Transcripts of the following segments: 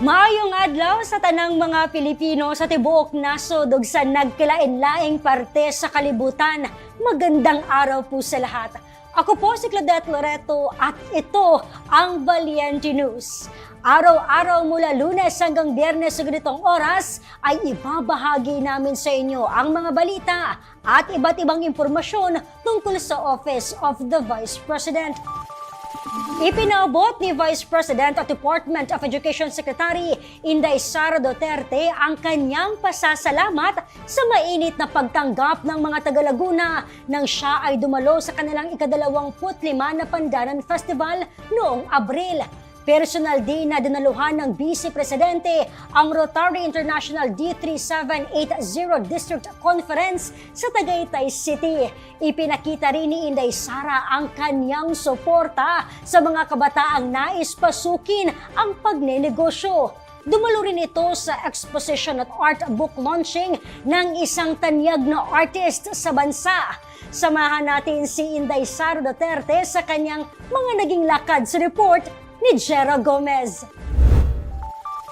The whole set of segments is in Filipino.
Maayong adlaw sa tanang mga Pilipino sa tibuok nasod ug sa nagkilain-laing parte sa kalibutan. Magandang araw po sa lahat. Ako po si Claudette Loreto at ito ang Valiente News. Araw-araw mula lunes hanggang biyernes sa ganitong oras ay ibabahagi namin sa inyo ang mga balita at iba't ibang impormasyon tungkol sa Office of the Vice President. Ipinaabot ni Vice President at Department of Education Secretary Inday Sara Duterte ang kanyang pasasalamat sa mainit na pagtanggap ng mga taga-Laguna nang siya ay dumalo sa kanilang ikadalawamput lima na Pandanan Festival noong Abril. Personal din na dinaluhan ng Vice Presidente ang Rotary International D3780 District Conference sa Tagaytay City. Ipinakita rin ni Inday Sara ang kanyang suporta sa mga kabataang nais pasukin ang pagnenegosyo. Dumalo rin ito sa exposition at art book launching ng isang tanyag na artist sa bansa. Samahan natin si Inday Sara Duterte sa kanyang mga naging lakad sa report ni Jera Gomez.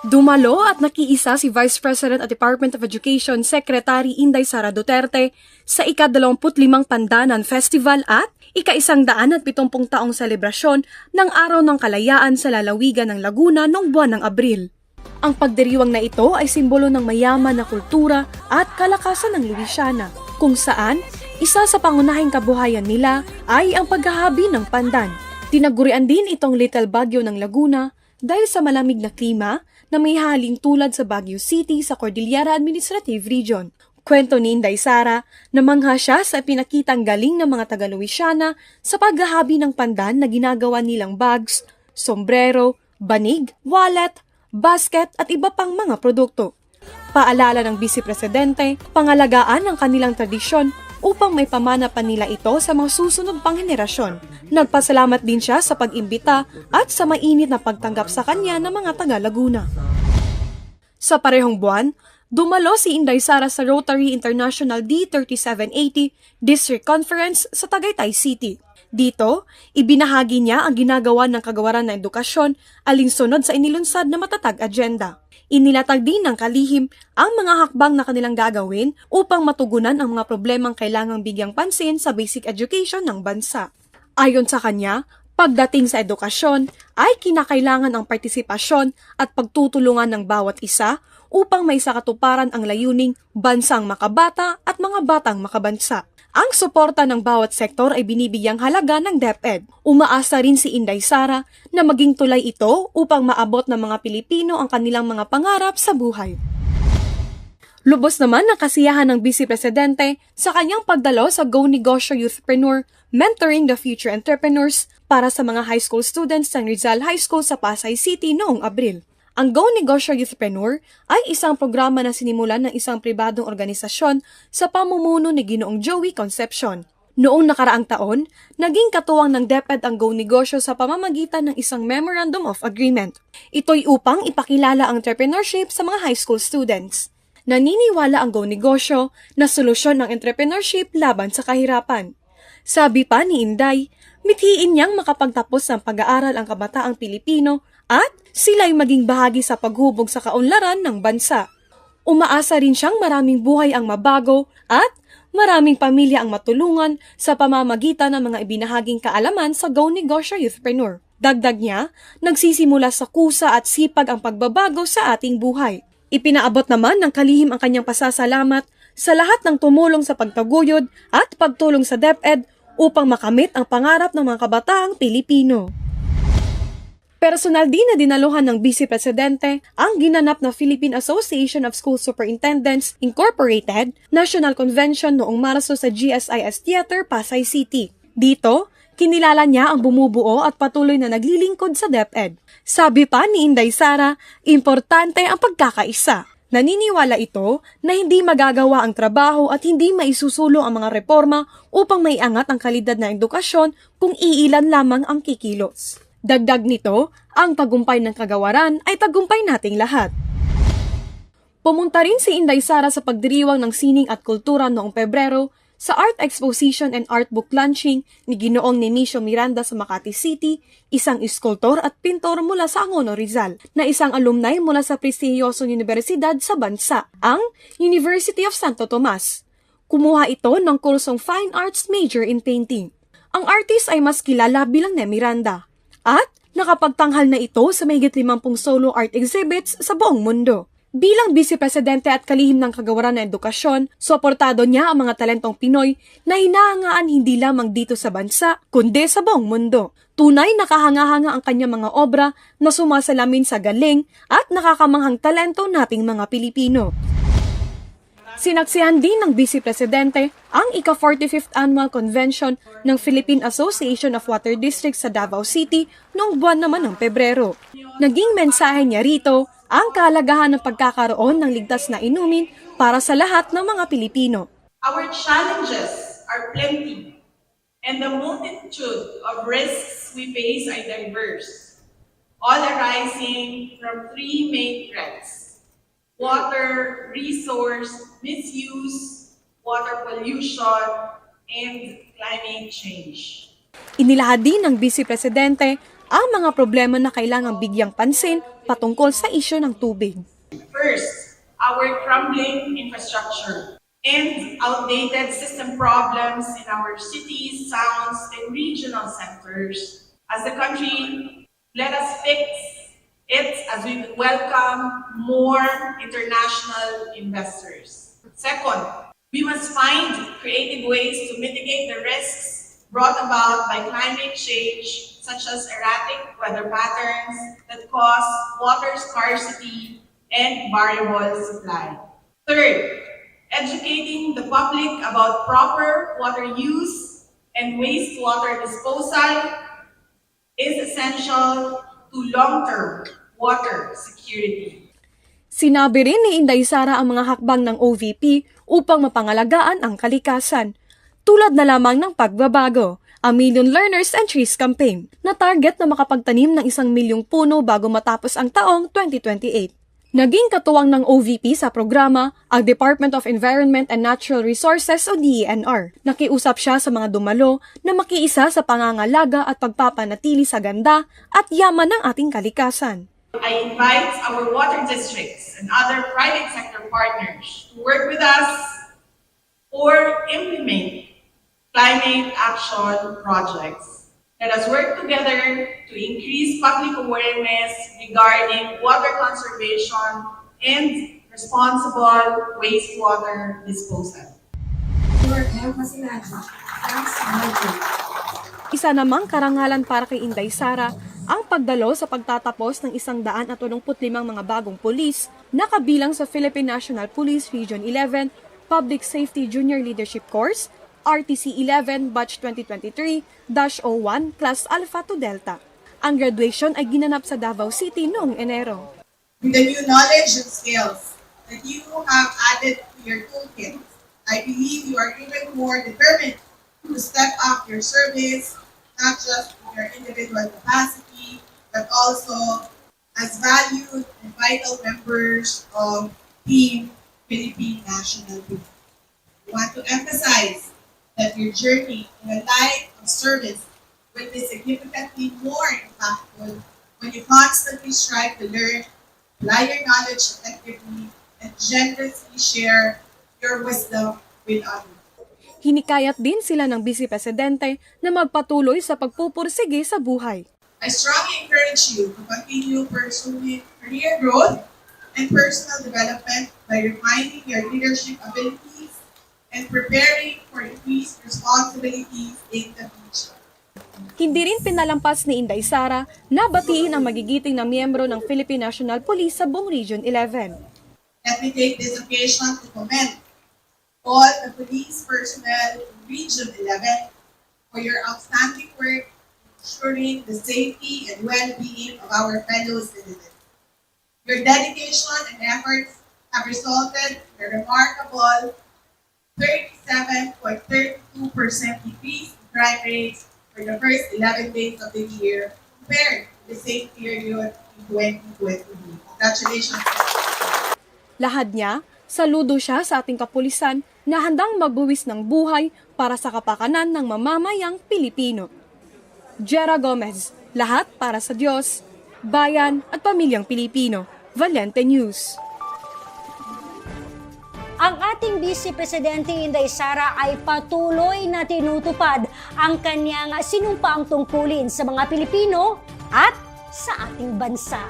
Dumalo at nakiisa si Vice President at Department of Education Secretary Inday Sara Duterte sa ika-25 Pandanan Festival at ika-isang daan at pitumpung taong selebrasyon ng Araw ng Kalayaan sa lalawigan ng Laguna noong buwan ng Abril. Ang pagdiriwang na ito ay simbolo ng mayaman na kultura at kalakasan ng Louisiana, kung saan isa sa pangunahing kabuhayan nila ay ang paghahabi ng pandan. Tinagurian din itong Little Baguio ng Laguna dahil sa malamig na klima na may haling tulad sa Baguio City sa Cordillera Administrative Region. Kwento ni Inday Sara na mangha siya sa pinakitang galing ng mga taga-Louisiana sa paghahabi ng pandan na ginagawa nilang bags, sombrero, banig, wallet, basket at iba pang mga produkto. Paalala ng Vice Presidente, pangalagaan ang kanilang tradisyon upang may pamana pa nila ito sa mga susunod pang henerasyon. Nagpasalamat din siya sa pag-imbita at sa mainit na pagtanggap sa kanya ng mga taga-Laguna. Sa parehong buwan, dumalo si Inday Sara sa Rotary International D3780 District Conference sa Tagaytay City. Dito, ibinahagi niya ang ginagawa ng kagawaran ng edukasyon alinsunod sa inilunsad na matatag agenda. Inilatag din ng kalihim ang mga hakbang na kanilang gagawin upang matugunan ang mga problemang kailangang bigyang pansin sa basic education ng bansa. Ayon sa kanya, pagdating sa edukasyon ay kinakailangan ang partisipasyon at pagtutulungan ng bawat isa upang may sakatuparan ang layuning bansang makabata at mga batang makabansa. Ang suporta ng bawat sektor ay binibigyang halaga ng DepEd. Umaasa rin si Inday Sara na maging tulay ito upang maabot ng mga Pilipino ang kanilang mga pangarap sa buhay. Lubos naman ang kasiyahan ng Vice Presidente sa kanyang pagdalo sa Go Negosyo Youthpreneur Mentoring the Future Entrepreneurs para sa mga high school students ng Rizal High School sa Pasay City noong Abril. Ang Go Negosyo Youthpreneur ay isang programa na sinimulan ng isang pribadong organisasyon sa pamumuno ni Ginoong Joey Concepcion. Noong nakaraang taon, naging katuwang ng DepEd ang Go Negosyo sa pamamagitan ng isang Memorandum of Agreement. Ito'y upang ipakilala ang entrepreneurship sa mga high school students. Naniniwala ang Go Negosyo na solusyon ng entrepreneurship laban sa kahirapan. Sabi pa ni Inday, mithiin niyang makapagtapos ng pag-aaral ang kabataang Pilipino at sila'y maging bahagi sa paghubog sa kaunlaran ng bansa. Umaasa rin siyang maraming buhay ang mabago at maraming pamilya ang matulungan sa pamamagitan ng mga ibinahaging kaalaman sa Go Negosyo Youthpreneur. Dagdag niya, nagsisimula sa kusa at sipag ang pagbabago sa ating buhay. Ipinaabot naman ng kalihim ang kanyang pasasalamat sa lahat ng tumulong sa pagtaguyod at pagtulong sa DepEd upang makamit ang pangarap ng mga kabataang Pilipino. Personal din na dinaluhan ng Vice Presidente ang ginanap na Philippine Association of School Superintendents Incorporated National Convention noong Marso sa GSIS Theater, Pasay City. Dito, kinilala niya ang bumubuo at patuloy na naglilingkod sa DepEd. Sabi pa ni Inday Sara, importante ang pagkakaisa. Naniniwala ito na hindi magagawa ang trabaho at hindi maisusulong ang mga reforma upang maiangat ang kalidad ng edukasyon kung iilan lamang ang kikilos. Dagdag nito, ang tagumpay ng kagawaran ay tagumpay nating lahat. Pumunta rin si Inday Sara sa pagdiriwang ng sining at kultura noong Pebrero Sa art exposition and art book launching ni Ginoong Nemesio Miranda sa Makati City, isang iskultor at pintor mula sa Angono Rizal, na isang alumni mula sa prestiyosong universidad sa bansa, ang University of Santo Tomas. Kumuha ito ng kursong Fine Arts major in painting. Ang artist ay mas kilala bilang Ne Miranda at nakapagtanghal na ito sa mahigit 50 solo art exhibits sa buong mundo. Bilang vice-presidente at kalihim ng kagawaran ng edukasyon, suportado niya ang mga talentong Pinoy na hinahangaan hindi lamang dito sa bansa, kundi sa buong mundo. Tunay nakahanga-hanga ang kanyang mga obra na sumasalamin sa galing at nakakamanghang talento nating mga Pilipino. Sinaksihan din ng Vice Presidente ang ika-45th Annual Convention ng Philippine Association of Water Districts sa Davao City noong buwan naman ng Pebrero. Naging mensahe niya rito ang kahalagahan ng pagkakaroon ng ligtas na inumin para sa lahat ng mga Pilipino. Our challenges are plenty, and the multitude of risks we face are diverse, all arising from three main threats water resource misuse, water pollution, and climate change. Inilahad din ng Vice Presidente ang mga problema na kailangang bigyang pansin patungkol sa isyo ng tubig. First, our crumbling infrastructure and outdated system problems in our cities, towns, and regional centers. As a country, let us fix it as we welcome more international investors. Second, we must find creative ways to mitigate the risks brought about by climate change, such as erratic weather patterns that cause water scarcity and variable supply. Third, educating the public about proper water use and wastewater disposal is essential to long-term water security. Sinabi rin ni Inday Sara ang mga hakbang ng OVP upang mapangalagaan ang kalikasan, tulad na lamang ng pagbabago, ang Million Learners and Trees Campaign, na target na makapagtanim ng isang milyong puno bago matapos ang taong 2028. Naging katuwang ng OVP sa programa ang Department of Environment and Natural Resources o DENR. Nakiusap siya sa mga dumalo na makiisa sa pangangalaga at pagpapanatili sa ganda at yaman ng ating kalikasan. I invite our water districts and other private sector partners to work with us or implement climate action projects. Let us work together to increase public awareness regarding water conservation and responsible wastewater disposal. Isa namang karangalan para kay Inday Sara ang pagdalo sa pagtatapos ng isang daan at 85 mga bagong pulis na kabilang sa Philippine National Police Region 11 Public Safety Junior Leadership Course RTC 11 Batch 2023-01 Class Alpha to Delta. Ang graduation ay ginanap sa Davao City noong Enero. with the new knowledge and skills that you have added to your toolkit. I believe you are even more determined to step up your service, not just in your individual capacity, but also as valued and vital members of Team Philippine National Team. We want to emphasize that your journey in a life of service will be significantly more impactful when you constantly strive to learn apply your knowledge effectively, and generously share your wisdom with others. Hinikayat din sila ng Vice Presidente na magpatuloy sa pagpupursige sa buhay. I strongly encourage you to continue pursuing career growth and personal development by refining your leadership abilities and preparing for increased responsibilities in the future. Hindi rin pinalampas ni Inday Sara na batiin ang magigiting na miyembro ng Philippine National Police sa buong Region 11. Let me take this occasion to commend all the police personnel in Region 11 for your outstanding work ensuring the safety and well-being of our fellow citizens. Your dedication and efforts have resulted in a remarkable 37.32% decrease in crime rates for the first 11 days of the year compared to the same period in 2023. Congratulations. Lahad niya, saludo siya sa ating kapulisan na handang magbuwis ng buhay para sa kapakanan ng mamamayang Pilipino. Jera Gomez, lahat para sa Diyos, bayan at pamilyang Pilipino. Valente News. Ang ating Vice Presidente Inday Sara ay patuloy na tinutupad ang kanyang sinumpaang tungkulin sa mga Pilipino at sa ating bansa.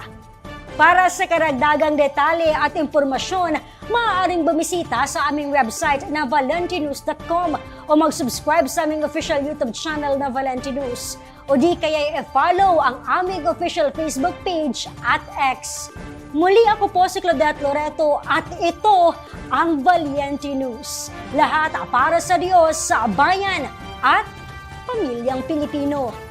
Para sa karagdagang detalye at impormasyon, maaaring bumisita sa aming website na valentinews.com o mag-subscribe sa aming official YouTube channel na Valenti News. O di kaya i-follow ang aming official Facebook page at X. Muli ako po si Claudette Loreto at ito ang Valiente News. Lahat para sa Diyos, sa bayan at pamilyang Pilipino.